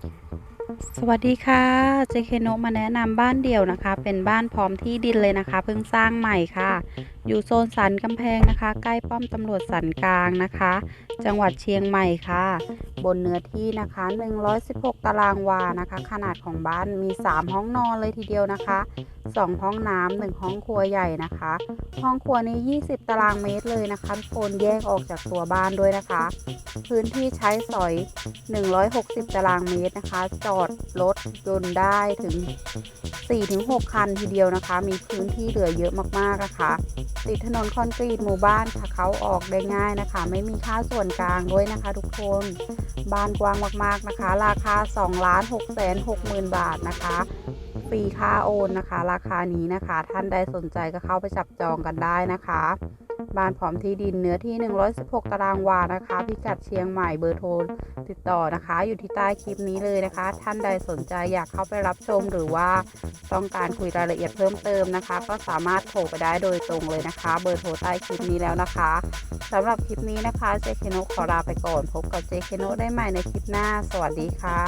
Thank you. สวัสดีค่ะ เจเคโนมาแนะนำบ้านเดี่ยวนะคะ เป็นบ้านพร้อมที่ดินเลยนะคะ เพิ่งสร้างใหม่ค่ะ อยู่โซนสันกำแพงนะคะ ใกล้ป้อมตำรวจสันกลางนะคะ จังหวัดเชียงใหม่ค่ะ บนเนื้อที่นะคะ 116 ตารางวานะคะ ขนาดของบ้านมี 3 ห้องนอนเลยทีเดียวนะคะ 2 ห้องน้ำหนึ่งห้องครัวใหญ่นะคะ ห้องครัวนี้ 20 ตารางเมตรเลยนะคะทุกคนแยกออกจากตัวบ้านด้วยนะคะ พื้นที่ใช้สอย 160 ตารางเมตรนะคะจอดรถยนต์ได้ถึง 4-6 คันทีเดียวนะคะ มีพื้นที่เหลือเยอะมากๆนะคะ ติดถนนคอนกรีตหมู่บ้านค่ะเขาออกได้ง่ายนะคะ ไม่มีค่าส่วนกลางด้วยนะคะ ทุกคนบ้านกว้างมากๆนะคะ ราคา 2 ล้าน6แสน6หมื่นบาทนะคะฟรีค่าโอนนะคะ ราคานี้นะคะ ท่านใดสนใจก็เข้าไปจับจองกันได้นะคะ บ้านพร้อมที่ดินเนื้อที่ 116 ตารางวานะคะ พิกัดเชียงใหม่เบอร์โทรติดต่อนะคะ อยู่ที่ใต้คลิปนี้เลยนะคะ ท่านใดสนใจอยากเข้าไปรับชมหรือว่าต้องการคุยรายละเอียดเพิ่มเติมนะคะ ก็สามารถโทรไปได้โดยตรงเลยนะคะ เบอร์โทรใต้คลิปนี้แล้วนะคะสำหรับคลิปนี้นะคะเจเคโนขอลาไปก่อน พบกับเจเคโนได้ใหม่ในคลิปหน้า สวัสดีค่ะ